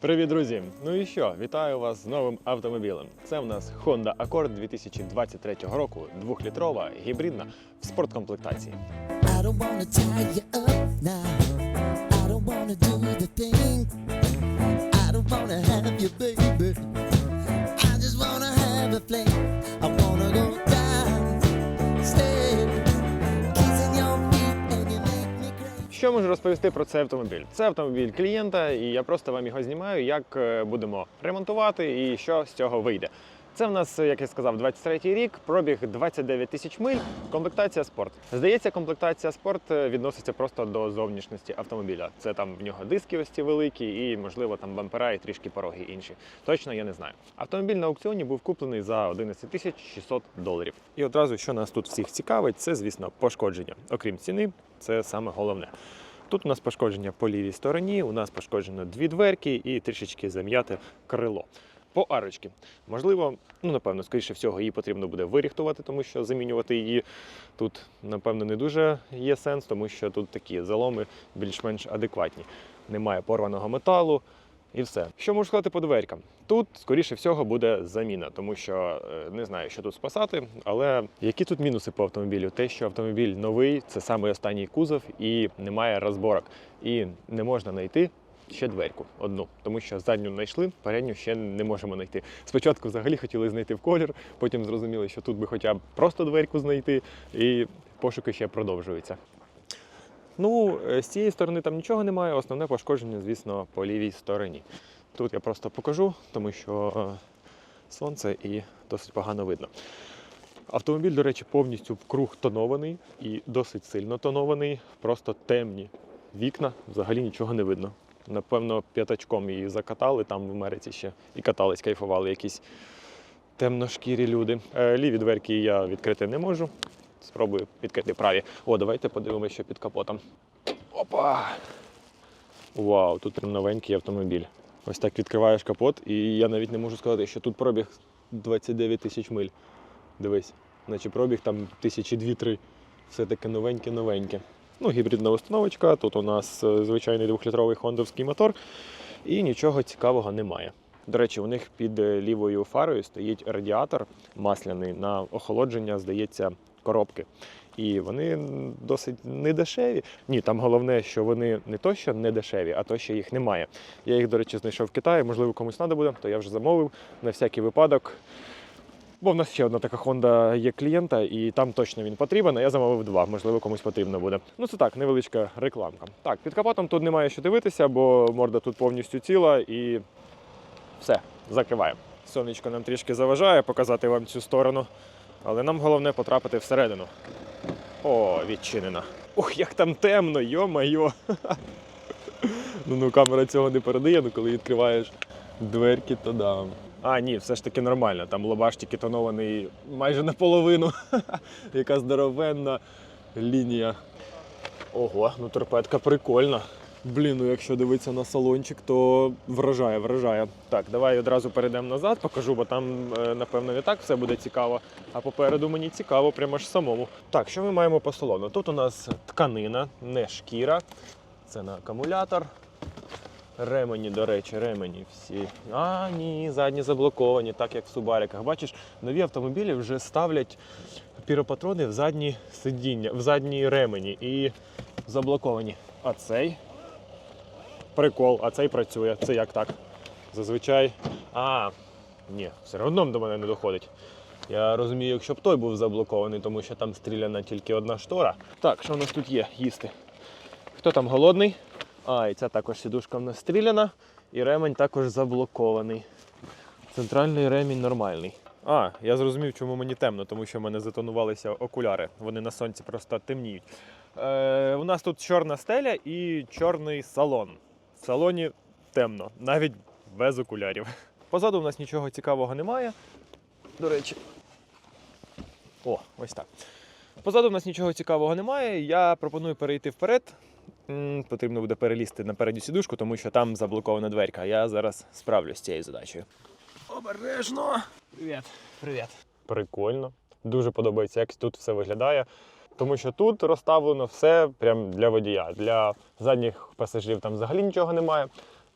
Привіт, друзі! Ну і що? Вітаю вас з новим автомобілем. Це в нас Honda Accord 2023 року, двохлітрова, гібридна в спорткомплектації. I Що можу розповісти про цей автомобіль? Це автомобіль клієнта, і я просто вам його знімаю, як е, будемо ремонтувати і що з цього вийде. Це в нас, як я сказав, 23-й рік, пробіг 29 тисяч миль, комплектація спорт. Здається, комплектація спорт е, відноситься просто до зовнішності автомобіля. Це там в нього диски ось ці великі, і можливо там бампера і трішки пороги інші. Точно я не знаю. Автомобіль на аукціоні був куплений за 11 тисяч 600 доларів. І одразу, що нас тут всіх цікавить, це звісно пошкодження. Окрім ціни, це саме головне. Тут у нас пошкодження по лівій стороні, у нас пошкоджено дві дверки і трішечки зам'яте крило. По арочці. Можливо, ну напевно, скоріше всього, її потрібно буде виріхтувати, тому що замінювати її тут, напевно, не дуже є сенс, тому що тут такі заломи більш-менш адекватні. Немає порваного металу і все. Що можу сказати по дверкам? Тут, скоріше всього, буде заміна, тому що е, не знаю, що тут спасати. Але які тут мінуси по автомобілю? Те, що автомобіль новий, це самий останній кузов і немає розборок. І не можна знайти ще дверку одну, тому що задню знайшли, передню ще не можемо знайти. Спочатку взагалі хотіли знайти в колір, потім зрозуміли, що тут би хоча б просто дверку знайти, і пошуки ще продовжуються. Ну, е, з цієї сторони там нічого немає. Основне пошкодження, звісно, по лівій стороні. Тут я просто покажу, тому що е, сонце і досить погано видно. Автомобіль, до речі, повністю вкруг тонований і досить сильно тонований, просто темні вікна, взагалі нічого не видно. Напевно, п'ятачком її закатали там в Америці ще і катались, кайфували якісь темношкірі люди. Е, Ліві дверки я відкрити не можу. Спробую відкрити праві. О, давайте подивимося, що під капотом. Опа! Вау, тут новенький автомобіль. Ось так відкриваєш капот, і я навіть не можу сказати, що тут пробіг 29 тисяч миль. Дивись, наче пробіг там тисячі дві-три. Все таке новеньке-новеньке. Ну, гібридна установочка. Тут у нас е, звичайний двохлітровий хондовський мотор, і нічого цікавого немає. До речі, у них під е, лівою фарою стоїть радіатор масляний на охолодження, здається, коробки. І вони досить недешеві. Ні, там головне, що вони не то, що не дешеві, а то, що їх немає. Я їх, до речі, знайшов в Китаї, можливо, комусь треба буде, то я вже замовив на всякий випадок. Бо в нас ще одна така Honda є клієнта, і там точно він потрібен, а я замовив два, можливо, комусь потрібно буде. Ну це так, невеличка рекламка. Так, під капотом тут немає що дивитися, бо морда тут повністю ціла і все, закриваємо. Сонечко нам трішки заважає показати вам цю сторону, але нам головне потрапити всередину. О, відчинена. Ох, як там темно, йо-майо. Ну, ну камера цього не передає, ну коли відкриваєш дверки, то да. А, ні, все ж таки нормально. Там лобаш тільки тонований майже наполовину. Яка здоровенна лінія. Ого, ну торпедка прикольна. Блін, ну якщо дивитися на салончик, то вражає, вражає. Так, давай одразу перейдемо назад, покажу, бо там, е, напевно, не так все буде цікаво. А попереду мені цікаво, прямо ж самому. Так, що ми маємо по салону? Тут у нас тканина, не шкіра. Це на акумулятор. Ремені, до речі, ремені всі. А, ні, задні заблоковані, так як в субариках. Бачиш, нові автомобілі вже ставлять піропатрони в задні сидіння, в задні ремені і заблоковані. А цей прикол, а цей працює. Це як так? Зазвичай. А, ні, все одно до мене не доходить. Я розумію, якщо б той був заблокований, тому що там стріляна тільки одна штора. Так, що в нас тут є? Їсти. Хто там голодний? А, і ця також сідушка в нас стріляна, і ремень також заблокований. Центральний ремінь нормальний. А, я зрозумів, чому мені темно, тому що в мене затонувалися окуляри. Вони на сонці просто темніють. Е, у нас тут чорна стеля і чорний салон. В салоні темно, навіть без окулярів. Позаду у нас нічого цікавого немає. До речі. О, ось так. Позаду в нас нічого цікавого немає. Я пропоную перейти вперед. Потрібно буде перелізти на передню сідушку, тому що там заблокована дверка. Я зараз справлюсь з цією задачею. Обережно. Привіт. Привіт. Прикольно. Дуже подобається, як тут все виглядає. Тому що тут розставлено все прям для водія. Для задніх пасажирів там взагалі нічого немає.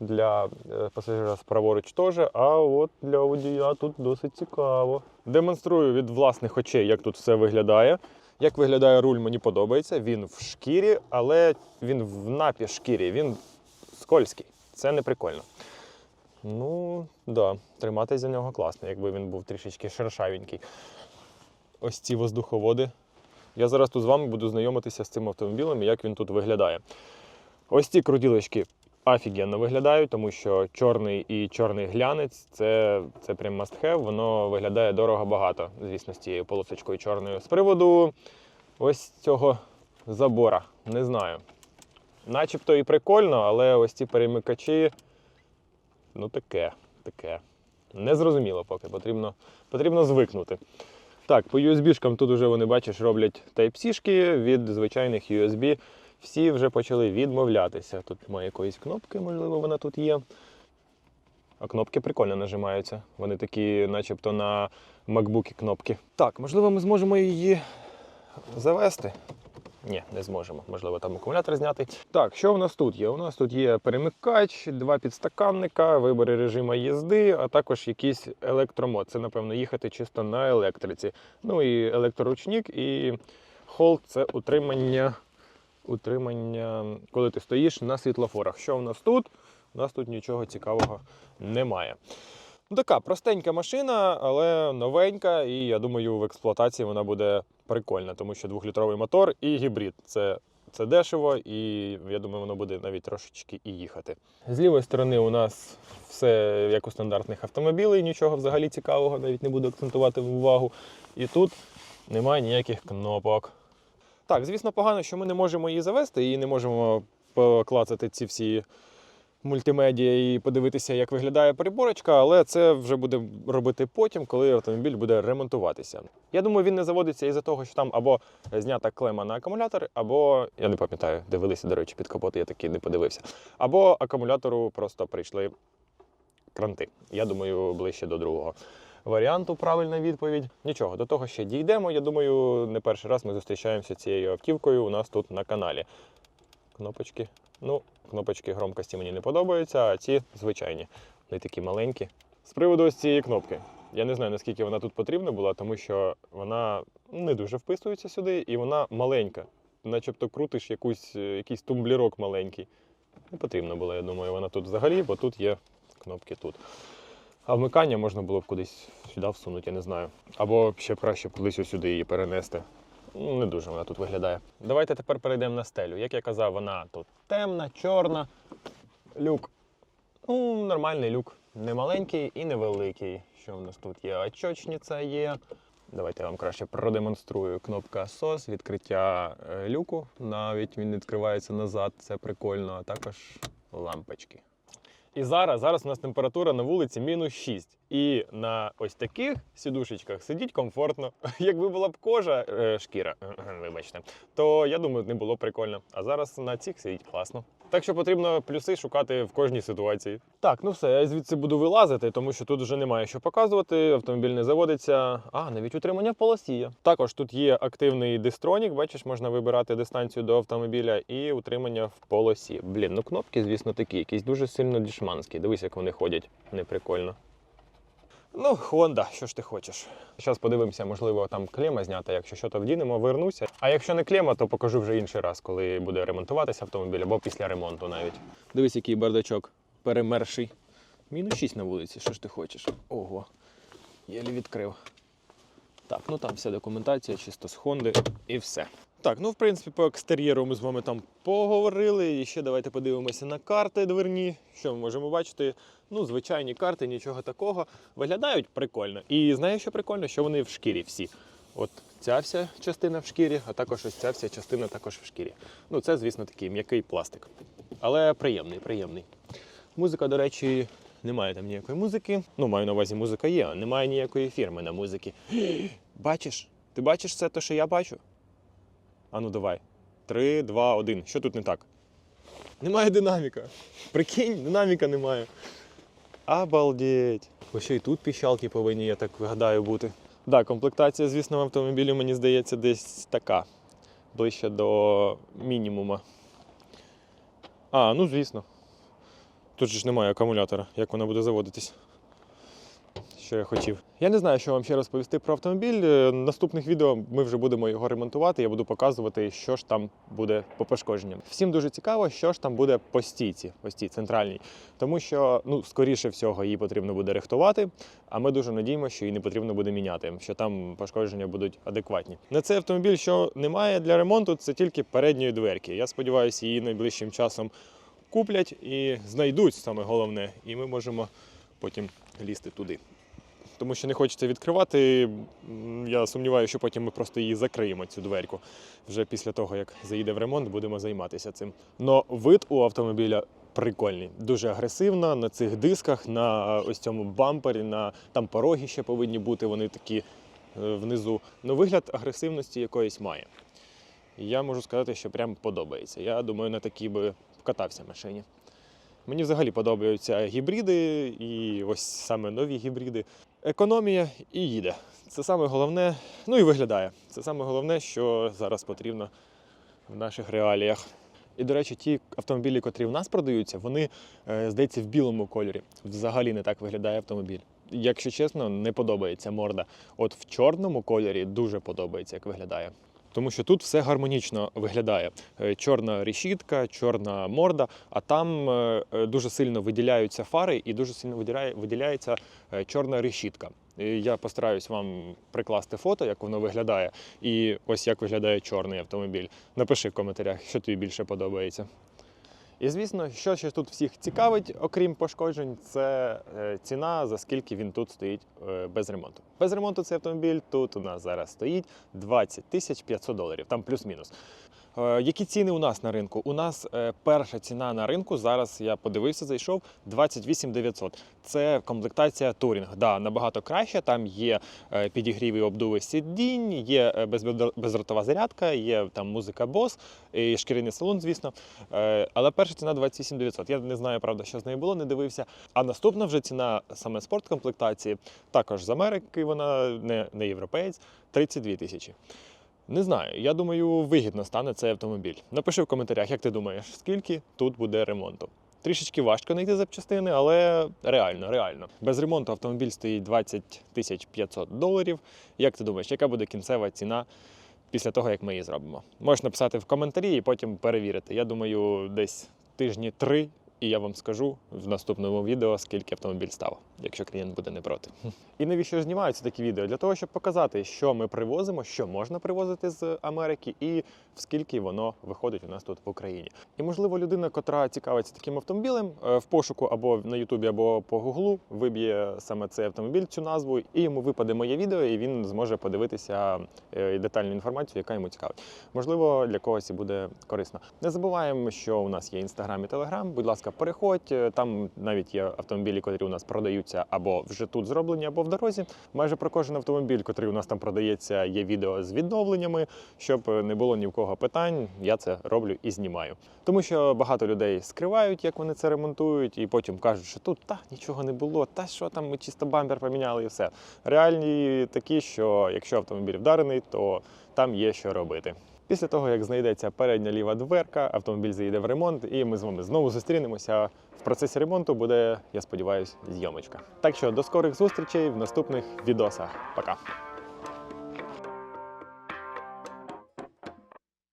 Для е, пасажира праворуч теж, а от для водія тут досить цікаво. Демонструю від власних очей, як тут все виглядає. Як виглядає руль, мені подобається. Він в шкірі, але він в напі шкірі, він скользький. Це не прикольно. Ну, да, триматись за нього класно, якби він був трішечки шершавенький. Ось ці воздуховоди. Я зараз тут з вами буду знайомитися з цим автомобілем і як він тут виглядає. Ось ці крутілочки офігенно виглядають, тому що чорний і чорний глянець це, це прям must have, воно виглядає дорого багато, звісно, з цією полосочкою чорною. З приводу ось цього забора, не знаю. Начебто і прикольно, але ось ці перемикачі, ну таке, таке. Незрозуміло поки, потрібно, потрібно звикнути. Так, по USB-шкам тут вже вони, бачиш, роблять Type-C-шки від звичайних USB. Всі вже почали відмовлятися. Тут немає якоїсь кнопки, можливо, вона тут є. А кнопки прикольно нажимаються. Вони такі, начебто, на MacBook кнопки. Так, можливо, ми зможемо її завести. Ні, не зможемо. Можливо, там акумулятор знятий. Так, що в нас тут є? У нас тут є перемикач, два підстаканника, вибори режиму їзди, а також якийсь електромод. Це, напевно, їхати чисто на електриці. Ну і електроручник, і холд це утримання, утримання, коли ти стоїш на світлофорах. Що в нас тут? У нас тут нічого цікавого немає. Ну, така простенька машина, але новенька, і я думаю, в експлуатації вона буде прикольна, тому що двохлітровий мотор і гібрид. Це, це дешево, і я думаю, воно буде навіть трошечки і їхати. З лівої сторони у нас все як у стандартних автомобілів, нічого взагалі цікавого, навіть не буду акцентувати увагу. І тут немає ніяких кнопок. Так, звісно, погано, що ми не можемо її завести і не можемо поклацати ці всі мультимедіа і подивитися, як виглядає приборочка, але це вже буде робити потім, коли автомобіль буде ремонтуватися. Я думаю, він не заводиться із-за того, що там або знята клема на акумулятор, або я не пам'ятаю, дивилися, до речі, під капот, я таки не подивився. Або акумулятору просто прийшли кранти. Я думаю, ближче до другого. Варіанту правильна відповідь. Нічого, до того ще дійдемо. Я думаю, не перший раз ми зустрічаємося цією автівкою у нас тут на каналі. Кнопочки. Ну, кнопочки громкості мені не подобаються, а ці звичайні, не такі маленькі. З приводу ось цієї кнопки. Я не знаю, наскільки вона тут потрібна була, тому що вона не дуже вписується сюди і вона маленька. Начебто крутиш якусь, е, якийсь тумблірок маленький. Не потрібно було, я думаю, вона тут взагалі, бо тут є кнопки тут. А вмикання можна було б кудись сюди всунути, я не знаю. Або ще краще б кудись сюди її перенести. Ну, не дуже вона тут виглядає. Давайте тепер перейдемо на стелю. Як я казав, вона тут темна, чорна. Люк. Ну, нормальний люк. Не маленький і не великий. Що в нас тут є? Очочниця є. Давайте я вам краще продемонструю. Кнопка SOS, відкриття е, люку. Навіть він відкривається назад, це прикольно, а також лампочки. І зараз, зараз у нас температура на вулиці мінус 6. І на ось таких сідушечках сидіть комфортно. Якби була б кожа, е, шкіра, е, вибачте, то я думаю, не було прикольно. А зараз на цих сидіть класно. Так що потрібно плюси шукати в кожній ситуації. Так, ну все, я звідси буду вилазити, тому що тут вже немає що показувати. Автомобіль не заводиться. А, навіть утримання в полосі є. Також тут є активний дистронік. Бачиш, можна вибирати дистанцію до автомобіля і утримання в полосі. Блін, ну кнопки, звісно, такі, якісь дуже сильно дішманські. Дивись, як вони ходять. Неприкольно. Ну, Honda, що ж ти хочеш. Зараз подивимося, можливо, там клема знята. Якщо що, то вдінемо, вернуся. А якщо не клема, то покажу вже інший раз, коли буде ремонтуватися автомобіль або після ремонту навіть. Дивись, який бардачок перемерший. Мінус 6 на вулиці, що ж ти хочеш? Ого. Єлі відкрив. Так, ну там вся документація, чисто з Хонди і все. Так, ну в принципі, по екстер'єру ми з вами там поговорили. І ще давайте подивимося на карти дверні. Що ми можемо бачити? Ну, звичайні карти, нічого такого. Виглядають прикольно. І знаєш, що прикольно? Що вони в шкірі всі. От ця вся частина в шкірі, а також ось ця вся частина також в шкірі. Ну, це, звісно, такий м'який пластик. Але приємний, приємний. Музика, до речі, немає там ніякої музики. Ну, маю на увазі, музика є, а немає ніякої фірми на музики. Бачиш? Ти бачиш це, те, що я бачу? Ану, давай. Три, два, один. Що тут не так? Немає динаміка. Прикинь, динаміка немає. Обалдеть. Ось ще й тут піщалки повинні, я так гадаю, бути. Так, да, комплектація, звісно, в автомобілі, мені здається, десь така. Ближче до мінімума. А, ну звісно. Тут же ж немає акумулятора, як вона буде заводитись. Що я хотів. Я не знаю, що вам ще розповісти про автомобіль. Е, наступних відео ми вже будемо його ремонтувати. Я буду показувати, що ж там буде по пошкодженням. Всім дуже цікаво, що ж там буде по стійці, ось цій центральній. Тому що, ну, скоріше всього, її потрібно буде рихтувати, а ми дуже надіємося, що її не потрібно буде міняти, що там пошкодження будуть адекватні. На цей автомобіль, що немає для ремонту, це тільки передньої дверки. Я сподіваюся, її найближчим часом куплять і знайдуть саме головне, і ми можемо потім лізти туди. Тому що не хочеться відкривати. Я сумніваюся, що потім ми просто її закриємо, цю дверку. Вже після того, як заїде в ремонт, будемо займатися цим. Но вид у автомобіля прикольний, дуже агресивно на цих дисках, на ось цьому бампері, на там пороги ще повинні бути, вони такі е, внизу. Ну, вигляд агресивності якоїсь має. Я можу сказати, що прям подобається. Я думаю, на такій би катався машині. Мені взагалі подобаються гібриди, і ось саме нові гібриди. Економія і їде. Це саме головне, ну і виглядає. Це саме головне, що зараз потрібно в наших реаліях. І, до речі, ті автомобілі, котрі в нас продаються, вони, е, здається, в білому кольорі. Взагалі не так виглядає автомобіль. Якщо чесно, не подобається морда. От в чорному кольорі дуже подобається, як виглядає. Тому що тут все гармонічно виглядає. Е, Чорна решітка, чорна морда, а там е, е, дуже сильно виділяються фари і дуже сильно виділяється чорна решітка. Я постараюсь вам прикласти фото, як воно виглядає, і ось як виглядає чорний автомобіль. Напиши в коментарях, що тобі більше подобається. І звісно, що ще тут всіх цікавить, окрім пошкоджень, це е, ціна, за скільки він тут стоїть е, без ремонту. Без ремонту цей автомобіль тут у нас зараз стоїть 20 тисяч 500 доларів, там плюс-мінус. Е, Які ціни у нас на ринку? У нас е, перша ціна на ринку зараз я подивився, зайшов 28 900. Це комплектація Touring. Да, набагато краще. Там є е, підігріві обдуви сидінь, є бездротова зарядка, є там музика Bose, і шкіряний салон, звісно. Але перша ціна 28 900. Я не знаю, правда, що з нею було, не дивився. А наступна вже ціна саме спорткомплектації, також з Америки, вона не, не європеєць, 32 тисячі. Не знаю, я думаю, вигідно стане цей автомобіль. Напиши в коментарях, як ти думаєш, скільки тут буде ремонту. Трішечки важко знайти запчастини, але реально, реально. Без ремонту автомобіль стоїть 20 тисяч 500 доларів. Як ти думаєш, яка буде кінцева ціна після того, як ми її зробимо? Можеш написати в коментарі і потім перевірити. Я думаю, десь тижні три, і я вам скажу в наступному відео, скільки автомобіль став, якщо клієнт буде не проти. І навіщо знімаються такі відео? Для того, щоб показати, що ми привозимо, що можна привозити з Америки, і скільки воно виходить у нас тут в Україні. І можливо, людина, котра цікавиться таким автомобілем е, в пошуку або на Ютубі, або по Гуглу, виб'є саме цей автомобіль, цю назву, і йому випаде моє відео, і він зможе подивитися е, детальну інформацію, яка йому цікавить. Можливо, для когось і буде корисно. Не забуваємо, що у нас є інстаграм і телеграм. Будь ласка, переходь. е, Там навіть є автомобілі, котрі у нас продаються або вже тут зроблені, або в дорозі. Майже про кожен автомобіль, котрий у нас там продається, є відео з відновленнями, щоб е, не було ні в кого питань. Я це роблю і знімаю. Тому що багато людей скривають, як вони це ремонтують, і потім кажуть, що тут та нічого не було, та що там ми чисто бампер поміняли і все. Реальні такі, що якщо автомобіль вдарений, то там є що робити. Після того, як знайдеться передня ліва дверка, автомобіль заїде в ремонт, і ми з вами знову зустрінемося. В процесі ремонту буде, я сподіваюся, зйомочка. Так що до скорих зустрічей в наступних відосах. Пока!